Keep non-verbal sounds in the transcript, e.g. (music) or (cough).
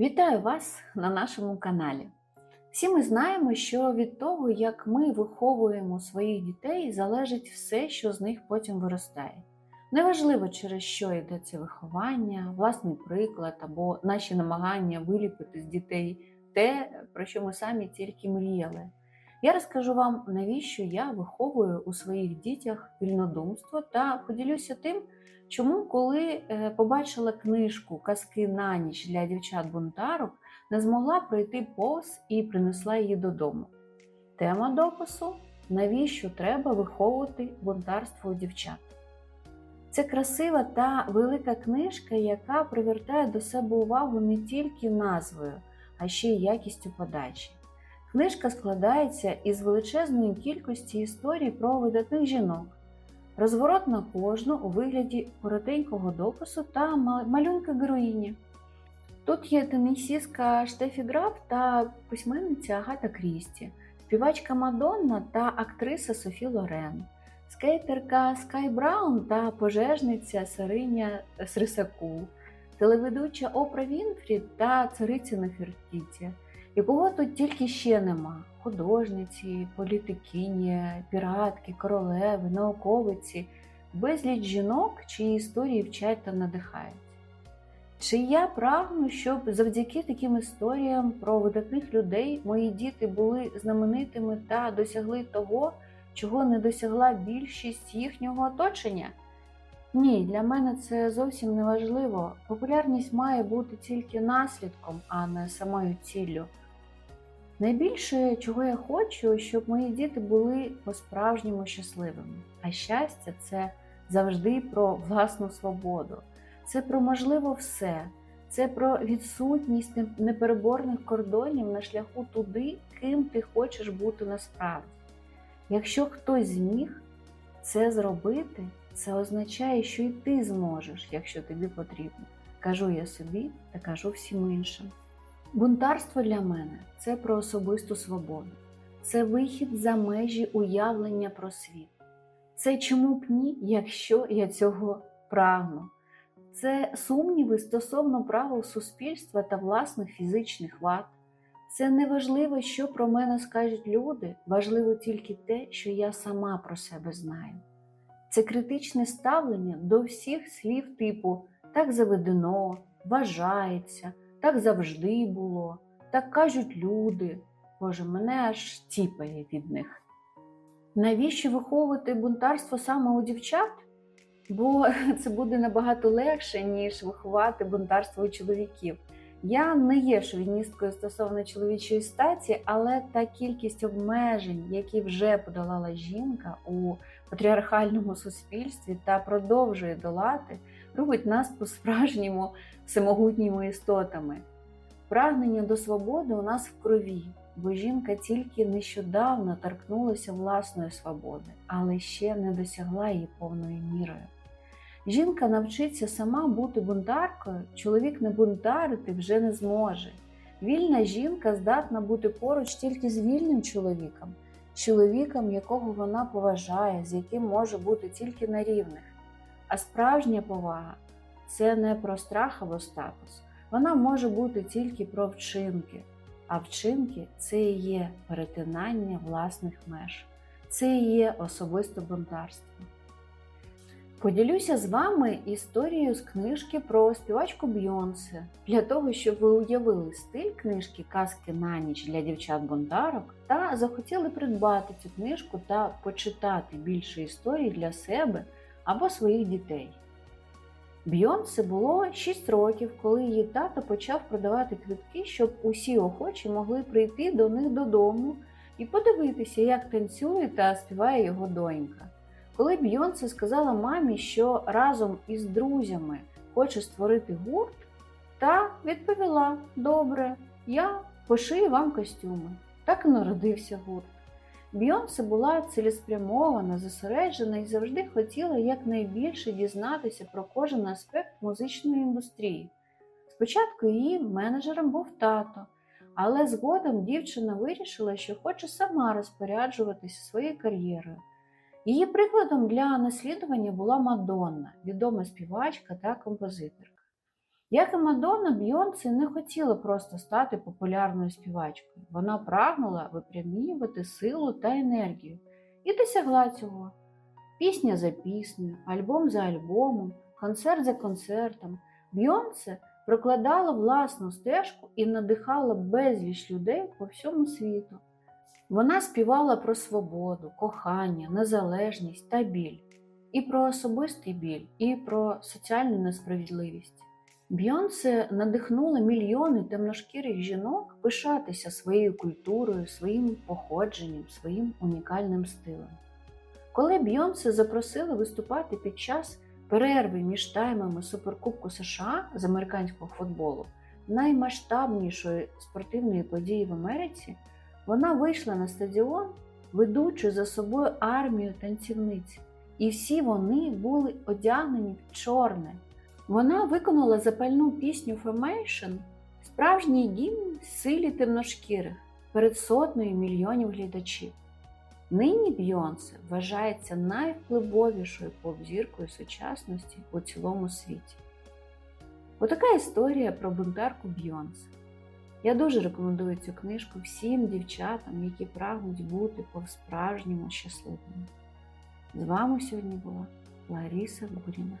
Вітаю вас на нашому каналі. Всі ми знаємо, що від того, як ми виховуємо своїх дітей, залежить все, що з них потім виростає. Неважливо, через що йде це виховання, власний приклад або наші намагання виліпити з дітей те, про що ми самі тільки мріяли. Я розкажу вам, навіщо я виховую у своїх дітях вільнодумство та поділюся тим, чому, коли е, побачила книжку Казки на ніч для дівчат-бунтарок, не змогла пройти повз і принесла її додому. Тема допису навіщо треба виховувати бунтарство у дівчат. Це красива та велика книжка, яка привертає до себе увагу не тільки назвою, а ще й якістю подачі. Книжка складається із величезної кількості історій про видатних жінок, розворот на кожну у вигляді коротенького допису та малюнка героїні. Тут є тенісістка Штефі Граф та письменниця Агата Крісті, співачка Мадонна та актриса Софі Лорен, скейтерка Скай Браун та пожежниця Сариня Срисаку, телеведуча Опра Вінфрі та цариця Нефертіті. І кого тут тільки ще нема: художниці, політикині, піратки, королеви, науковиці, безліч жінок, чиї історії вчать та надихають. Чи я прагну, щоб завдяки таким історіям про видатних людей мої діти були знаменитими та досягли того, чого не досягла більшість їхнього оточення? Ні, для мене це зовсім не важливо. Популярність має бути тільки наслідком, а не самою ціллю. Найбільше, чого я хочу, щоб мої діти були по-справжньому щасливими. А щастя це завжди про власну свободу. Це про можливо все. Це про відсутність непереборних кордонів на шляху туди, ким ти хочеш бути насправді. Якщо хтось зміг це зробити, це означає, що і ти зможеш, якщо тобі потрібно. Кажу я собі та кажу всім іншим. Бунтарство для мене це про особисту свободу, це вихід за межі уявлення про світ. Це чому б ні, якщо я цього прагну. Це сумніви стосовно правил суспільства та власних фізичних вад. Це не важливо, що про мене скажуть люди, важливо тільки те, що я сама про себе знаю. Це критичне ставлення до всіх слів типу так заведено, вважається, так завжди було, так кажуть люди. Боже, мене аж тіпає від них. Навіщо виховувати бунтарство саме у дівчат? Бо (laughs) це буде набагато легше, ніж виховати бунтарство у чоловіків. Я не є шовіністкою стосовно чоловічої статі, але та кількість обмежень, які вже подолала жінка у патріархальному суспільстві та продовжує долати, робить нас по-справжньому всемогутніми істотами. Прагнення до свободи у нас в крові, бо жінка тільки нещодавно торкнулася власної свободи, але ще не досягла її повною мірою. Жінка навчиться сама бути бунтаркою, чоловік не бунтарити вже не зможе. Вільна жінка здатна бути поруч тільки з вільним чоловіком, чоловіком, якого вона поважає, з яким може бути тільки на рівних. А справжня повага це не про страх або статус. Вона може бути тільки про вчинки, а вчинки це і є перетинання власних меж, це і є особисте бунтарство. Поділюся з вами історією з книжки про співачку Бйонсе для того, щоб ви уявили стиль книжки Казки на ніч для дівчат-бунтарок та захотіли придбати цю книжку та почитати більше історій для себе або своїх дітей. Бйонсе було 6 років, коли її тато почав продавати квитки, щоб усі охочі могли прийти до них додому і подивитися, як танцює та співає його донька. Коли Бйонсе сказала мамі, що разом із друзями хоче створити гурт, та відповіла: Добре, я пошию вам костюми. Так і народився гурт. Бйонсе була цілеспрямована, зосереджена і завжди хотіла якнайбільше дізнатися про кожен аспект музичної індустрії. Спочатку її менеджером був тато, але згодом дівчина вирішила, що хоче сама розпоряджуватися своєю кар'єрою. Її прикладом для наслідування була Мадонна, відома співачка та композиторка. Як і Мадонна, Бйонсе не хотіла просто стати популярною співачкою. Вона прагнула випрямлювати силу та енергію і досягла цього. Пісня за піснею, альбом за альбомом, концерт за концертом. Бйонсе прокладала власну стежку і надихала безліч людей по всьому світу. Вона співала про свободу, кохання, незалежність та біль, і про особистий біль, і про соціальну несправедливість. Бйонсе надихнула мільйони темношкірих жінок пишатися своєю культурою, своїм походженням, своїм унікальним стилем. Коли Бйонсе запросили виступати під час перерви між таймами Суперкубку США з американського футболу, наймасштабнішої спортивної події в Америці, вона вийшла на стадіон, ведучи за собою армію танцівниць, і всі вони були одягнені в чорне. Вона виконала запальну пісню Formation, справжній гімн силі темношкірих перед сотнею мільйонів глядачів. Нині Бйонсе вважається найвпливовішою поп-зіркою сучасності у цілому світі. Отака історія про бунтарку Бйонсе. Я дуже рекомендую цю книжку всім дівчатам, які прагнуть бути по-справжньому щасливими. З вами сьогодні була Лариса Гуріна.